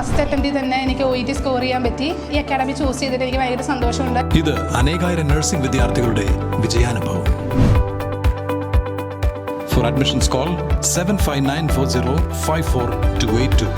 First അറ്റംപ്റ്റിൽ തന്നെ എനിക്ക് O E T score ചെയ്യാൻ പറ്റി. ഈ അക്കാഡമി ചൂസ് ചെയ്തിട്ട് എനിക്ക് ഭയങ്കര സന്തോഷമുണ്ട്. ഇത് അനേകായിരം നഴ്സിംഗ് വിദ്യാർത്ഥികളുടെ വിജയാനുഭവം. For admissions call seven five nine four zero five four two eight two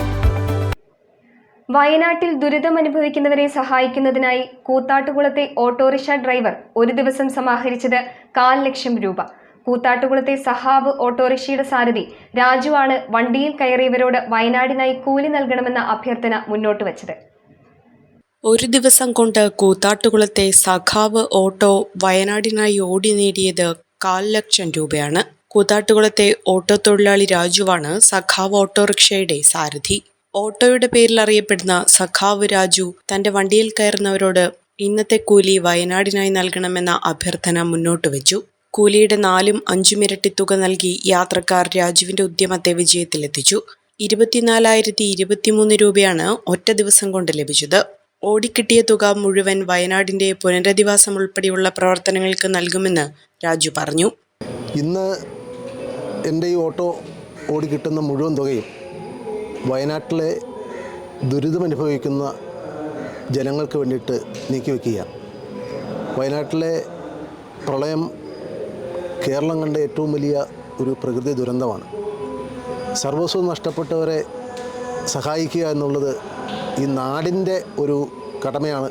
വയനാട്ടിൽ ദുരിതമനുഭവിക്കുന്നവരെ സഹായിക്കുന്നതിനായി കൂത്താട്ടുകുളത്തെ ഓട്ടോറിക്ഷ ഡ്രൈവർ ഒരു ദിവസം സമാഹരിച്ചത് കാൽ ലക്ഷം രൂപ. കൂത്താട്ടുകുളത്തെ സഹാബ് ഓട്ടോറിക്ഷയുടെ സാരഥി രാജുവാണ് വണ്ടിയിൽ കയറിയവരോട് വയനാടിനായി കൂലി നൽകണമെന്ന അഭ്യർത്ഥന മുന്നോട്ട് വച്ചത്. ഒരു ദിവസം കൊണ്ട് കൂത്താട്ടുകുളത്തെ സഖാവ് ഓട്ടോ വയനാടിനായി ഓടി നേടിയത് കാൽ ലക്ഷം രൂപയാണ്. കൂത്താട്ടുകുളത്തെ ഓട്ടോ തൊഴിലാളി രാജുവാണ് സഖാവ് ഓട്ടോറിക്ഷയുടെ സാരഥി. ഓട്ടോയുടെ പേരിൽ അറിയപ്പെടുന്ന സഖാവ് രാജു തന്റെ വണ്ടിയിൽ കയറുന്നവരോട് ഇന്നത്തെ കൂലി വയനാടിനായി നൽകണമെന്ന അഭ്യർത്ഥന മുന്നോട്ട് വെച്ചു. കൂലിയുടെ നാലും അഞ്ചും ഇരട്ടി തുക നൽകി യാത്രക്കാർ രാജുവിന്റെ ഉദ്യമത്തെ വിജയത്തിലെത്തിച്ചു. ഇരുപത്തിനാലായിരത്തി ഇരുപത്തിമൂന്ന് രൂപയാണ് ഒറ്റ ദിവസം കൊണ്ട് ലഭിച്ചത്. ഓടിക്കിട്ടിയ തുക മുഴുവൻ വയനാടിന്റെ പുനരധിവാസം ഉൾപ്പെടെയുള്ള പ്രവർത്തനങ്ങൾക്ക് നൽകുമെന്ന് രാജു പറഞ്ഞു. ഇന്ന് എന്റെ ഈ ഓട്ടോ ഓടിക്കിട്ടുന്ന മുഴുവൻ തുകയും വയനാട്ടിലെ ദുരിതമനുഭവിക്കുന്ന ജനങ്ങൾക്ക് വേണ്ടിയിട്ട് നീക്കിവെക്കുക വയനാട്ടിലെ പ്രളയം കേരളം കണ്ട ഏറ്റവും വലിയ ഒരു പ്രകൃതി ദുരന്തമാണ്. സർവസ്വം നഷ്ടപ്പെട്ടവരെ സഹായിക്കുക എന്നുള്ളത് ഈ നാടിന്റെ ഒരു കടമയാണ്.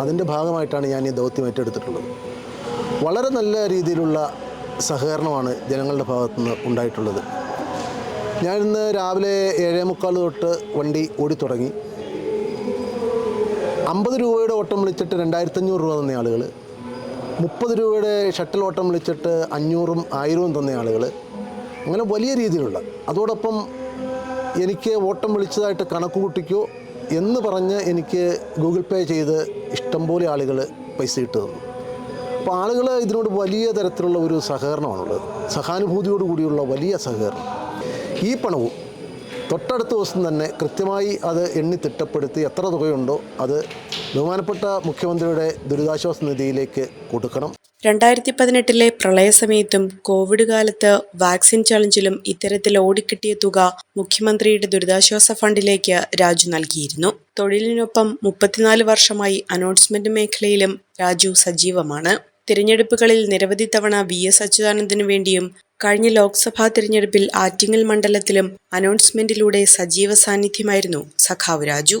അതിന്റെ ഭാഗമായിട്ടാണ് ഞാൻ ഈ ദൗത്യം ഏറ്റെടുത്തിട്ടുള്ളത്. വളരെ നല്ല രീതിയിലുള്ള സഹകരണമാണ് ജനങ്ങളുടെ ഭാഗത്തുനിന്ന് ഉണ്ടായിട്ടുള്ളത്. ഞാൻ ഇന്ന് രാവിലെ ഏഴേ മുക്കാൽ തൊട്ട് വണ്ടി ഓടിത്തുടങ്ങി അമ്പത് രൂപയുടെ ഓട്ടം വിളിച്ചിട്ട് രണ്ടായിരത്തഞ്ഞൂറ് രൂപ തന്ന ആളുകൾ മുപ്പത് രൂപയുടെ ഷട്ടിൽ ഓട്ടം വിളിച്ചിട്ട് അഞ്ഞൂറും ആയിരവും തന്ന ആളുകൾ അങ്ങനെ വലിയ രീതിയിലുള്ള അതോടൊപ്പം എനിക്ക് ഓട്ടം വിളിച്ചതായിട്ട് കണക്ക് കൂട്ടിക്കോ എന്ന് പറഞ്ഞ് എനിക്ക് ഗൂഗിൾ പേ ചെയ്ത് ഇഷ്ടംപോലെ ആളുകൾ പൈസ ഇട്ട് തന്നു. അപ്പോൾ ആളുകൾ ഇതിനോട് വലിയ തരത്തിലുള്ള ഒരു സഹകരണമാണുള്ളത്. സഹാനുഭൂതിയോട് കൂടിയുള്ള വലിയ സഹകരണം. ഈ പണവും തൊട്ടടുത്ത ദിവസം തന്നെ കൃത്യമായി അത് എണ്ണി തിട്ടപ്പെടുത്തി എത്ര തുകയുണ്ടോ അത് ബഹുമാനപ്പെട്ട മുഖ്യമന്ത്രിയുടെ ദുരിതാശ്വാസ നിധിയിലേക്ക് കൊടുക്കണം. രണ്ടായിരത്തി പതിനെട്ടിലെ പ്രളയസമയത്തും കോവിഡ് കാലത്ത് വാക്സിൻ ചലഞ്ചിലും ഇത്തരത്തിൽ ഓടിക്കിട്ടിയ തുക മുഖ്യമന്ത്രിയുടെ ദുരിതാശ്വാസ ഫണ്ടിലേക്ക് രാജു നൽകിയിരുന്നു. തൊഴിലിനൊപ്പം മുപ്പത്തിനാല് വർഷമായി അനൗൺസ്മെന്റ് മേഖലയിലും രാജു സജീവമാണ്. തിരഞ്ഞെടുപ്പുകളിൽ നിരവധി തവണ വി എസ് അച്യുതാനന്ദനു വേണ്ടിയും കഴിഞ്ഞ ലോക്സഭാ തിരഞ്ഞെടുപ്പിൽ ആറ്റിങ്ങൽ മണ്ഡലത്തിലും അനൗൺസ്മെന്റിലൂടെ സജീവ സാന്നിധ്യമായിരുന്നു സഖാവ് രാജു.